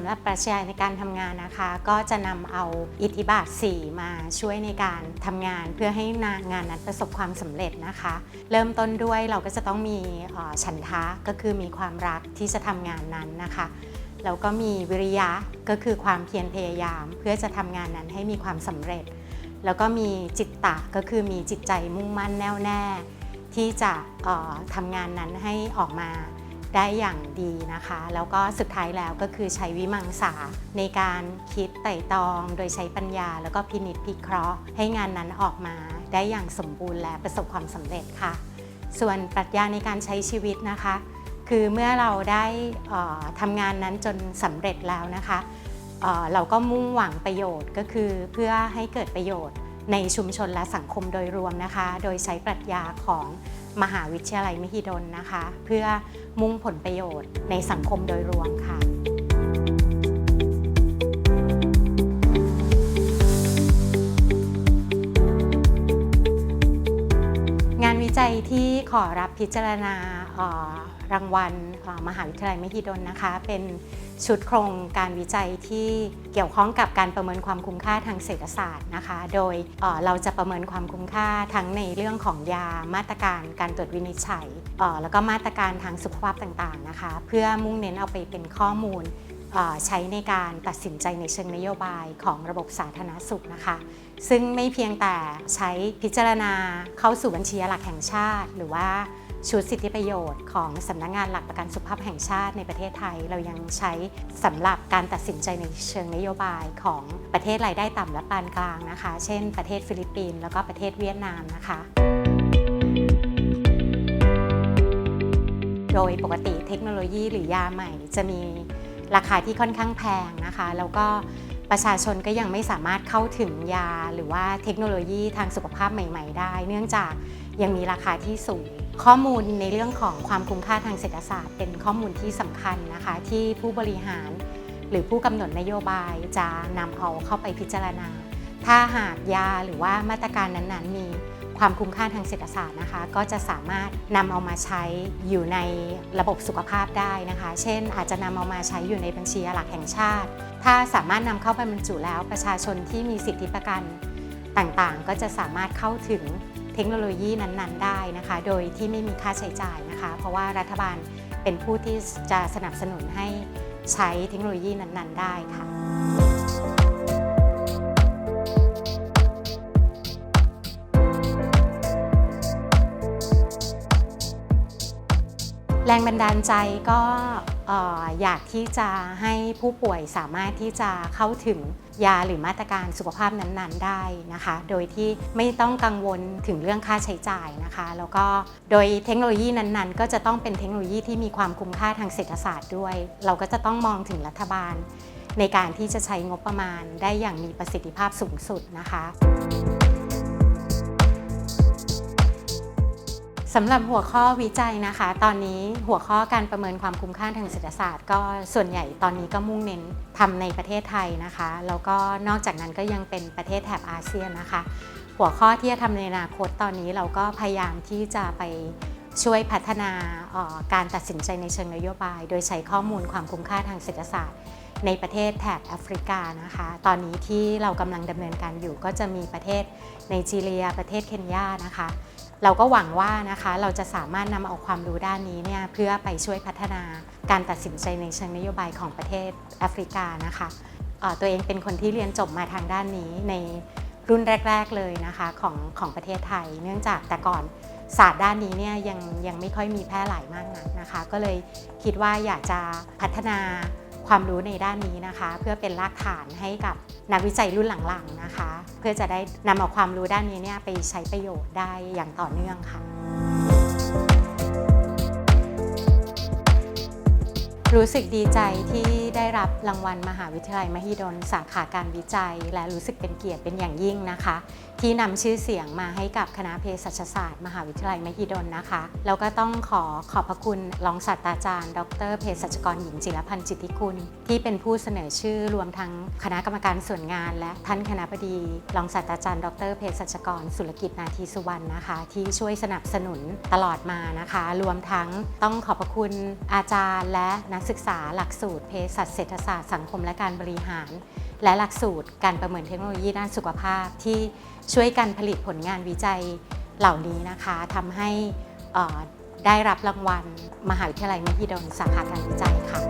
ำหรับปรัชญาในการทำงานนะคะ ก็จะนำเอาอิทธิบาท 4 มาช่วยในการทำงานเพื่อให้งานนั้นประสบความสำเร็จนะคะ เริ่มต้นด้วยเราก็จะต้องมีฉันทะก็คือมีความรักที่จะทำงานนั้นนะคะแล้วก็มีวิริยะก็คือความเพียรพยายาม เพื่อจะทำงานนั้นให้มีความสำเร็จ แล้วก็มีจิตตะก็คือมีจิตใจมุ่งมั่นแน่วแน่ ที่จะทำงานนั้นให้ออกมา ได้อย่างดีนะคะ แล้วก็สุดท้ายแล้วก็คือใช้วิมังสาในการคิดไต่ตอง โดยใช้ปัญญา แล้วก็พินิจพิเคราะห์ ให้งานนั้นออกมาได้อย่างสมบูรณ์และประสบความสำเร็จค่ะ ส่วนปรัชญาในการใช้ชีวิตนะคะ คือเมื่อเราได้ทำงานนั้นจนสำเร็จแล้วนะคะเเราก็มุ่งหวังประโยชน์ก็คือเพื่อให้เกิดประโยชน์ในชุมชนและสังคมโดยรวมนะคะ โดยใช้ปรัชญาของ มหาวิทยาลัยมหิดลนะคะ เพื่อมุ่งผลประโยชน์ในสังคมโดยรวมค่ะงานวิจัยที่ขอรับพิจารณารางวัลมหาวิทยาลัยมหิดลนะคะ เป็น ชุดโครงการวิจัยที่เกี่ยวข้องกับการประเมินความคุ้มค่าทางเศรษฐศาสตร์นะคะ โดยเเราจะประเมินความคุ้มค่าทั้งในเรื่องของยามาตรการการตรวจวินิจฉัย แล้วก็มาตรการทางสุขภาพต่างๆนะคะ เพื่อมุ่งเน้นเอาไปเป็นข้อมูลใช้ในการตัดสินใจในเชิงนโยบายของระบบสาธารณสุขนะคะ ซึ่งไม่เพียงแต่ใช้พิจารณาเข้าสู่บัญชีหลักแห่งชาติ หรือว่า ชุดสิทธิประโยชน์ของสำนักงงานหลักประกันสุขภาพแห่งชาติในประเทศไทย เรายังใช้สำหรับการตัดสินใจในเชิงนโยบายของประเทศรายได้ต่ำและปานกลางนะคะ เช่น ประเทศฟิลิปปินส์แล้วก็ประเทศเวียดนามนะคะโดยปกติเทคโนโลยีหรือยาใหม่จะมีราคาที่ค่อนข้างแพงนะคะ แล้วก็ประชาชนก็ยังไม่สามารถเข้าถึงยา หรือว่าเทคโนโลยีทางสุขภาพใหม่ ๆ ได้ เนื่องจากยังมีราคาที่สูง ข้อมูลในเรื่องของความคุ้มค่าทางเศรษฐศาสตร์ เป็นข้อมูลที่สำคัญนะคะ ที่ผู้บริหาร หรือผู้กำหนดนโยบายจะนำเอาเข้าไปพิจารณา ถ้าหากยาหรือว่ามาตรการนั้นๆ มีความคุ้มค่าทางเศรษฐศาสตร์นะคะ ก็จะสามารถนำเอามาใช้อยู่ในระบบสุขภาพได้นะคะ เช่น อาจจะนำเอามาใช้อยู่ในบัญชีหลักแห่งชาติ ถ้าสามารถนำเข้าไปบรรจุแล้วประชาชนที่มีสิทธิประกันต่างๆ ก็จะสามารถเข้าถึง เทคโนโลยีนั้นๆ ได้นะคะ โดยที่ไม่มีค่าใช้จ่ายนะคะ เพราะว่ารัฐบาลเป็นผู้ที่จะสนับสนุนให้ใช้เทคโนโลยีนั้นๆ ได้ค่ะแรงบันดาลใจก็ อยากที่จะให้ผู้ป่วยสามารถที่จะเข้าถึงยาหรือมาตรการสุขภาพนั้นๆได้นะคะ โดยที่ไม่ต้องกังวลถึงเรื่องค่าใช้จ่ายนะคะ แล้วก็โดยเทคโนโลยีนั้นๆ ก็จะต้องเป็นเทคโนโลยีที่มีความคุ้มค่าทางเศรษฐศาสตร์ด้วย เราก็จะต้องมองถึงรัฐบาล ในการที่จะใช้งบประมาณได้อย่างมีประสิทธิภาพสูงสุดนะคะ สำหรับหัวข้อวิจัยนะคะ ตอนนี้หัวข้อการประเมินความคุ้มค่าทางเศรษฐศาสตร์ ก็ส่วนใหญ่ตอนนี้ก็มุ่งเน้นทำในประเทศไทยนะคะ แล้วก็นอกจากนั้นก็ยังเป็นประเทศแถบอาเซียนนะคะ หัวข้อที่จะทำในอนาคตตอนนี้เราก็พยายามที่จะไปช่วยพัฒนาออการตัดสินใจในเชิงนโยบาย โดยใช้ข้อมูลความคุ้มค่าทางเศรษฐศาสตร์ ในประเทศแถบแอฟริกานะคะ ตอนนี้ที่เรากำลังดำเนินการอยู่ก็จะมีประเทศไนจีเรีย ประเทศเคนยานะคะ เราก็หวังว่านะคะเราจะสามารถนำเอาความรู้ด้านนี้เนี่ยเพื่อไปช่วยพัฒนาการตัดสินใจในเชิงนโยบายของประเทศแอฟริกานะคะตัวเองเป็นคนที่เรียนจบมาทางด้านนี้ในรุ่นแรก ๆเลยนะคะของของประเทศไทย เนื่องจากแต่ก่อนศาสตร์ด้านนี้เนี่ยยังยังไม่ค่อยมีแพร่หลายมากนักนะคะ ก็เลยคิดว่าอยากจะพัฒนา ความรู้ในด้านนี้นะคะ เพื่อเป็นรากฐานให้กับนักวิจัยรุ่นหลังๆนะคะ เพื่อจะได้นำเอาความรู้ด้านนี้เนี่ยไปใช้ประโยชน์ได้อย่างต่อเนื่องค่ะ รู้สึกดีใจที่ ได้รับรางวัลมหาวิทยาลัยมหิดล สาขาการวิจัย และรู้สึกเป็นเกียรติเป็นอย่างยิ่งนะคะ ที่นำชื่อเสียงมาให้กับคณะเภสัชศาสตร์ มหาวิทยาลัยมหิดลนะคะแล้วก็ต้องขอขอบพระคุณรองศาสตราจารย์ ดรเภสัชกรหญิงจิรพันธ์จิติคุณ ที่เป็นผู้เสนอชื่อรวมทั้งคณะกรรมการส่วนงาน และท่านคณะบดีรองศาสตราจารย์ ดรเภสัชกร สุรกิจนาทีสุวรรณนะคะ ที่ช่วยสนับสนุนตลอดมานะคะ รวมทั้งต้องขอบพระคุณอาจารย์ และนักศึกษาหลักสูตรเภสัตเศรษฐศาสตร์สังคมและการบริหาร และหลักสูตรการประเมินเทคโนโลยีด้านสุขภาพ ที่ช่วยกันผลิตผลงานวิจัยเหล่านี้นะคะทำให้ได้รับรางวัล มหาวิทยาลัยมหิดลสาขาการวิจัยค่ะ